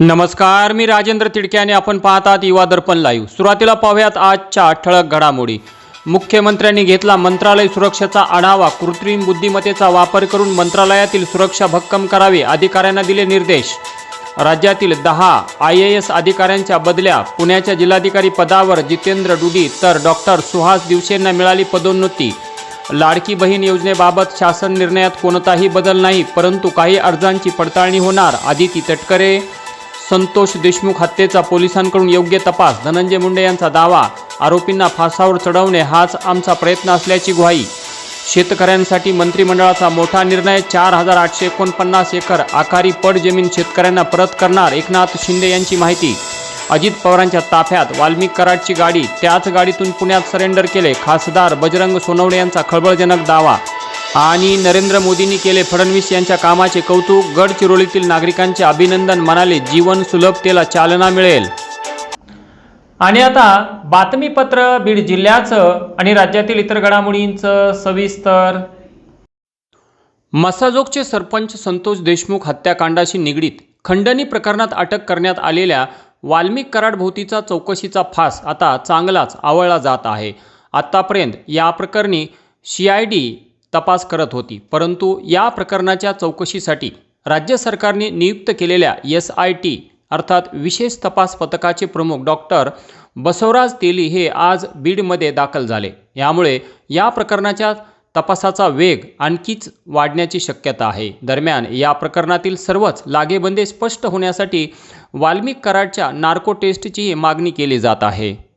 नमस्कार मी राजेंद्र तिडक्याने आपण पाहतात युवा दर्पण लाईव्ह सुरुवातीला पाहूयात आजच्या ठळक घडामोडी. मुख्यमंत्र्यांनी घेतला मंत्रालय सुरक्षेचा आढावा. कृत्रिम बुद्धिमत्तेचा वापर करून मंत्रालयातील सुरक्षा भक्कम करावी अधिकाऱ्यांना दिले निर्देश. राज्यातील दहा आय ए एस अधिकाऱ्यांच्या बदल्या पुण्याच्या जिल्हाधिकारी पदावर जितेंद्र डुडी तर डॉक्टर सुहास दिवसेंना मिळाली पदोन्नती. लाडकी बहीण योजनेबाबत शासन निर्णयात कोणताही बदल नाही परंतु काही अर्जांची पडताळणी होणार. आदिती तटकरे संतोष देशमुख हत्येचा पोलिसांकडून योग्य तपास. धनंजय मुंडे यांचा दावा. आरोपींना फासावर चढवणे हाच आमचा प्रयत्न असल्याची ग्वाही. शेतकऱ्यांसाठी मंत्रिमंडळाचा मोठा निर्णय चार हजार आठशे एकोणपन्नास एकर आकारी पड जमीन शेतकऱ्यांना परत करणार एकनाथ शिंदे यांची माहिती. अजित पवारांच्या ताफ्यात वाल्मिक कराडची गाडी त्याच गाडीतून पुण्यात सरेंडर केले खासदार बजरंग सोनवणे यांचा खळबळजनक दावा. आणि नरेंद्र मोदींनी केले फडणवीस यांच्या कामाचे कौतुक गडचिरोलीतील नागरिकांचे अभिनंदन म्हणाले जीवन सुलभतेला चालना मिळेल. आणि आता बातमीपत्र बीड जिल्ह्याचं आणि राज्यातील इतर घडामोडींचं सविस्तर. मसाजोगचे सरपंच संतोष देशमुख हत्याकांडाशी निगडीत. खंडणी प्रकरणात अटक करण्यात आलेल्या वाल्मिक कराड भोवतीचा चौकशीचा फास आता चांगलाच आवळला जात आहे. आत्तापर्यंत या प्रकरणी सी आय डी तपास करत होती. परंतु या प्रकरणाच्या चौकशीसाठी राज्य सरकारने नियुक्त केलेल्या एस आय टी अर्थात विशेष तपास पथकाचे प्रमुख डॉक्टर बसवराज तेली हे आज बीडमध्ये दाखल झाले. यामुळे या प्रकरणाच्या तपासाचा वेग आणखीच वाढण्याची शक्यता आहे. दरम्यान या प्रकरणातील सर्वच लागेबंदे स्पष्ट होण्यासाठी वाल्मिक कराडच्या नार्को टेस्टचीही मागणी केली जात आहे.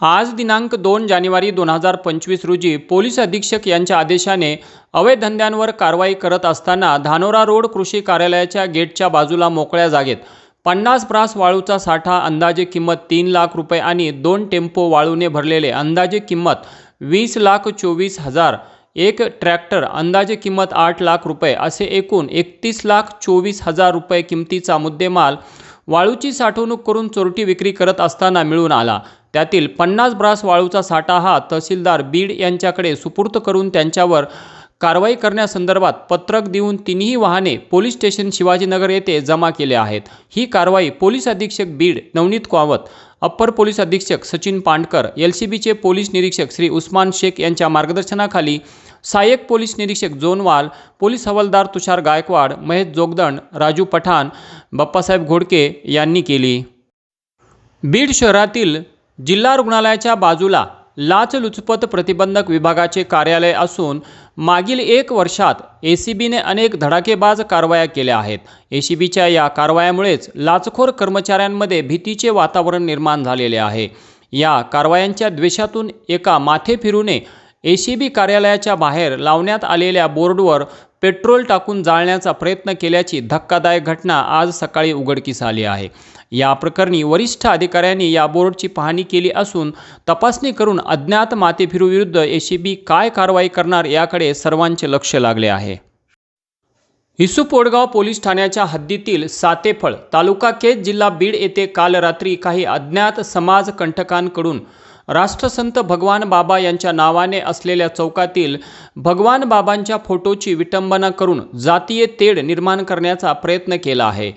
आज दिनांक दोन जानेवारी दोन हजार पंचवीस रोजी पोलीस अधीक्षक यांच्या आदेशाने अवैध धंद्यांवर कारवाई करत असताना धानोरा रोड कृषी कार्यालयाच्या गेटच्या बाजूला मोकळ्या जागेत पन्नास ब्रास वाळूचा साठा अंदाजे किंमत तीन लाख रुपये आणि दोन टेम्पो वाळूने भरलेले अंदाजे किंमत वीस लाख चोवीस हजार एक ट्रॅक्टर अंदाजे किंमत आठ लाख रुपये असे एकूण एकतीस लाख चोवीस हजार रुपये किमतीचा मुद्देमाल वाळूची साठवणूक करून चोरटी विक्री करत असताना मिळून आला. त्यातील पन्नास ब्रास वाळूचा साठा हा तहसीलदार बीड यांच्याकडे सुपूर्त करून त्यांच्यावर कारवाई करण्यासंदर्भात पत्रक देऊन तिन्ही वाहने पोलीस स्टेशन शिवाजीनगर येथे जमा केले आहेत. ही कारवाई पोलीस अधीक्षक बीड नवनीत कावत अप्पर पोलीस अधीक्षक सचिन पांडकर एल सी बीचे पोलीस निरीक्षक श्री उस्मान शेख यांच्या मार्गदर्शनाखाली सहाय्यक पोलीस निरीक्षक जोनवाल पोलीस हवालदार तुषार गायकवाड महेश जोगदंड राजू पठाण बाप्पासाहेब घोडके यांनी केली. बीड शहरातील जिल्हा रुग्णालयाच्या बाजूला लाचलुचपत प्रतिबंधक विभागाचे कार्यालय असून मागील एक वर्षात ए सी बीने अनेक धडाकेबाज कारवाया केल्या आहेत. ए सी बीच्या या कारवायामुळेच लाचखोर कर्मचाऱ्यांमध्ये भीतीचे वातावरण निर्माण झालेले आहे. या कारवायांच्या द्वेषातून एका माथे फिरूने ए सी बी कार्यालयाच्या बाहेर लावण्यात आलेल्या बोर्डवर पेट्रोल टाकून जाळण्याचा प्रयत्न केल्याची धक्कादायक घटना आज सकाळी उघडकीस आली आहे. या प्रकरणी वरिष्ठ अधिकाऱ्यांनी या बोर्डची पाहणी केली असून तपासणी करून अज्ञात मातेफिरूविरुद्ध ए सी बी काय कारवाई करणार याकडे सर्वांचे लक्ष लागले आहे. हिसू पोडगाव पोलीस ठाण्याच्या हद्दीतील सातेफळ तालुका केज जिल्हा बीड येथे काल रात्री काही अज्ञात समाज कंठकांकडून राष्ट्रसंत भगवान बाबा यांच्या नावाने असलेल्या चौकातील भगवान बाबांच्या फोटोची विटंबना करून जातीय तेढ निर्माण करण्याचा प्रयत्न केला आहे.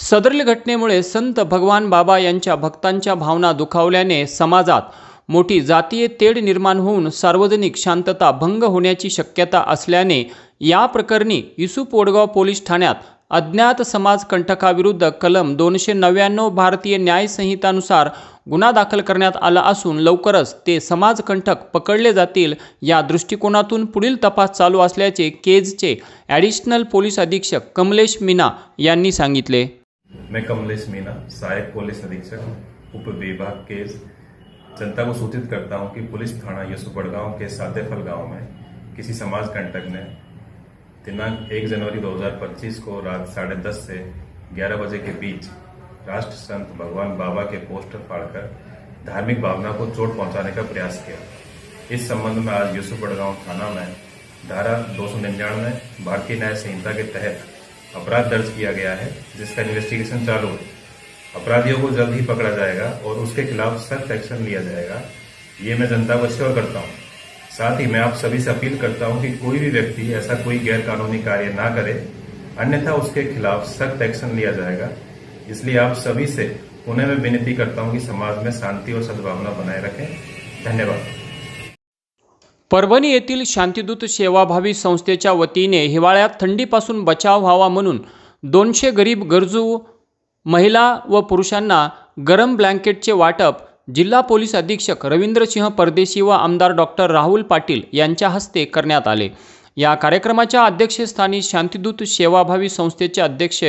सदरील घटनेमुळे संत भगवान बाबा यांच्या भक्तांच्या भावना दुखावल्याने समाजात मोठी जातीय तेढ निर्माण होऊन सार्वजनिक शांतता भंग होण्याची शक्यता असल्याने या प्रकरणी युसुफ पोडगाव पोलीस ठाण्यात अज्ञात समाज कंटकाविरुद्ध कलम दोनशे नव्याण्णव भारतीय न्यायसंहितानुसार गुन्हा दाखल करण्यात आला असून लवकरच ते समाजकंटक पकडले जातील या दृष्टिकोनातून पुढील तपास चालू असल्याचे केजचे ॲडिशनल पोलीस अधीक्षक कमलेश मीना यांनी सांगितले. मैं कमलेश मीना सहायक पुलिस अधीक्षक उप विभाग केस जनता को सूचित करता हूं कि पुलिस थाना यसुपड़गांव के सातेफल गांव में किसी समाज कंटक ने दिनांक 1 जनवरी 2025 को रात साढ़े दस से 11 बजे के बीच राष्ट्र संत भगवान बाबा के पोस्टर फाड़कर धार्मिक भावना को चोट पहुँचाने का प्रयास किया। इस संबंध में आज यूसुफगढ़ थाना में धारा दो सौ निन्यानवे भारतीय न्याय संहिता के तहत अपराध दर्ज किया गया है, जिसका इन्वेस्टिगेशन चालू है। अपराधियों को जल्द ही पकड़ा जाएगा और उसके खिलाफ सख्त एक्शन लिया जाएगा, ये मैं जनता को श्योर करता हूँ। साथ ही मैं आप सभी से अपील करता हूँ कि कोई भी व्यक्ति ऐसा कोई गैर कानूनी कार्य ना करे, अन्यथा उसके खिलाफ सख्त एक्शन लिया जाएगा। इसलिए आप सभी से पुनः में विनती करता हूं कि समाज में शांति और सद्भावना बनाए रखें। धन्यवाद। परभणी येथील शांतिदूत सेवाभावी संस्थेच्या वतीने हिवाळ्यात थंडीपासून बचाव व्हावा म्हणून दोनशे गरीब गरजू महिला व पुरुषांना गरम ब्लँकेटचे वाटप जिल्हा पोलीस अधीक्षक रवींद्रसिंह परदेशी व आमदार डॉक्टर राहुल पाटील यांच्या हस्ते करण्यात आले. या कार्यक्रमाच्या अध्यक्षस्थानी शांतिदूत सेवाभावी संस्थेचे अध्यक्ष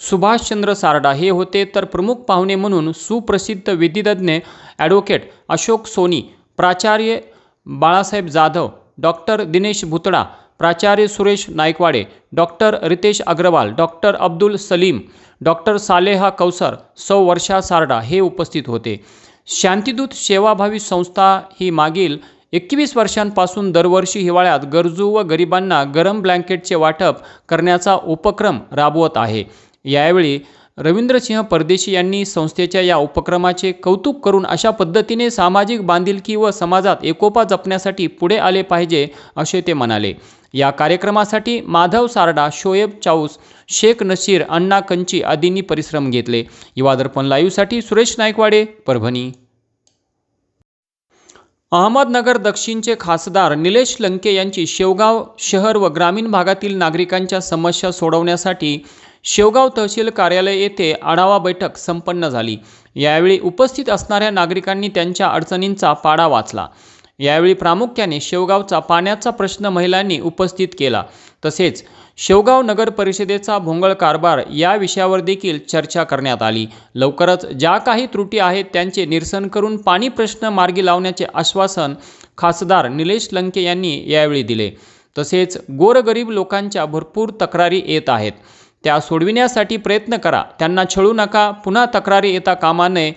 सुभाषचंद्र सारडा हे होते तर प्रमुख पाहुणे म्हणून सुप्रसिद्ध विधितज्ञ ॲडव्होकेट अशोक सोनी प्राचार्य बाळासाहेब जाधव डॉक्टर दिनेश भुतडा प्राचार्य Suresh Naikwade doctor Ritesh Agarwal doctor Abdul Salim doctor Saleha Kausar सौ वर्षा सारडा हे उपस्थित होते. शांतिदूत सेवाभावी संस्था ही मागील एकवीस वर्षांपासून दरवर्षी हिवाळ्यात गरजू व गरिबांना गरम ब्लँकेटचे वाटप करण्याचा उपक्रम राबवत आहे. यावेळी रवींद्रसिंह परदेशी यांनी संस्थेच्या या उपक्रमाचे कौतुक करून अशा पद्धतीने सामाजिक बांधिलकी व समाजात एकोपा जपण्यासाठी पुढे आले पाहिजे असे ते म्हणाले. या कार्यक्रमासाठी माधव सारडा शोएब चाऊस शेख नशीर अण्णा कंची आदींनी परिश्रम घेतले. युवा दर्पण लाईव्हसाठी सुरेश नायकवाडे परभणी. अहमदनगर दक्षिणचे खासदार निलेश लंके यांची शेवगाव शहर व ग्रामीण भागातील नागरिकांच्या समस्या सोडवण्यासाठी शेवगाव तहसील कार्यालय येथे आढावा बैठक संपन्न झाली. यावेळी उपस्थित असणाऱ्या नागरिकांनी त्यांच्या अडचणींचा पाडा वाचला. यावेळी प्रामुख्याने शेवगावचा पाण्याचा प्रश्न महिलांनी उपस्थित केला. तसेच शेवगाव नगर परिषदेचा भोंगळ कारभार या विषयावर देखील चर्चा करण्यात आली. लवकरच ज्या काही त्रुटी आहेत त्यांचे निरसन करून पाणी प्रश्न मार्गी लावण्याचे आश्वासन खासदार निलेश लंके यांनी यावेळी दिले. तसेच गोरगरीब लोकांच्या भरपूर तक्रारी येत आहेत. त्या सोडविण्यासाठी प्रयत्न करा. त्यांना छळू नका. पुन्हा तक्रारी येता कामा नये.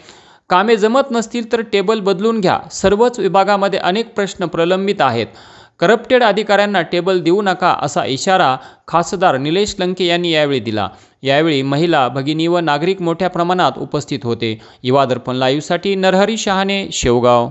कामे जमत नसतील तर टेबल बदलून घ्या. सर्वच विभागामध्ये अनेक प्रश्न प्रलंबित आहेत. करप्टेड अधिकाऱ्यांना टेबल देऊ नका असा इशारा खासदार निलेश लंके यांनी यावेळी दिला. यावेळी महिला भगिनी व नागरिक मोठ्या प्रमाणात उपस्थित होते. युवा दर्पण लाईव्हसाठी नरहरी शहाणे शेवगाव.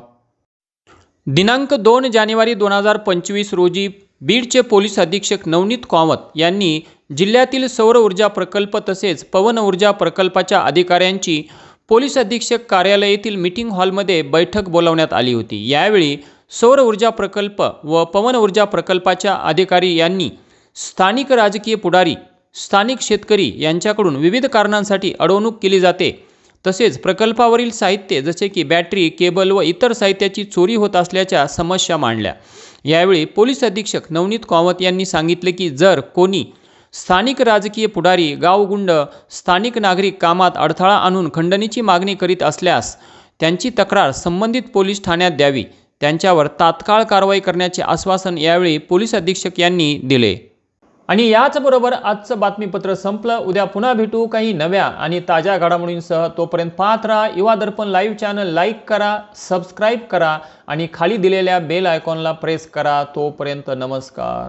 दिनांक दोन जानेवारी दोन हजार पंचवीस रोजी बीडचे पोलीस अधीक्षक नवनीत कामत यांनी जिल्ह्यातील सौर ऊर्जा प्रकल्प तसेच पवन ऊर्जा प्रकल्पाच्या अधिकाऱ्यांची पोलीस अधीक्षक कार्यालय येथील मीटिंग हॉलमध्ये बैठक बोलावण्यात आली होती. यावेळी सौर ऊर्जा प्रकल्प व पवन ऊर्जा प्रकल्पाच्या अधिकारी यांनी स्थानिक राजकीय पुढारी स्थानिक शेतकरी यांच्याकडून विविध कारणांसाठी अडवणूक केली जाते. तसेच प्रकल्पावरील साहित्य जसे की बॅटरी केबल व इतर साहित्याची चोरी होत असल्याच्या समस्या मांडल्या. यावेळी पोलीस अधीक्षक नवनीत कामत यांनी सांगितले की जर कोणी स्थानिक राजकीय पुढारी गावगुंड स्थानिक नागरिक कामात अडथळा आणून खंडणीची मागणी करीत असल्यास त्यांची तक्रार संबंधित पोलीस ठाण्यात द्यावी. त्यांच्यावर तात्काळ कारवाई करण्याचे आश्वासन यावेळी पोलीस अधीक्षक यांनी दिले. आणि याचबरोबर आजचं बातमीपत्र संपलं. उद्या पुन्हा भेटू काही नव्या आणि ताज्या घडामोडींसह. तोपर्यंत पाहत राहा Yuva Darpan live channel. Like करा सबस्क्राईब करा आणि खाली दिलेल्या बेल आयकॉनला प्रेस करा. तोपर्यंत नमस्कार.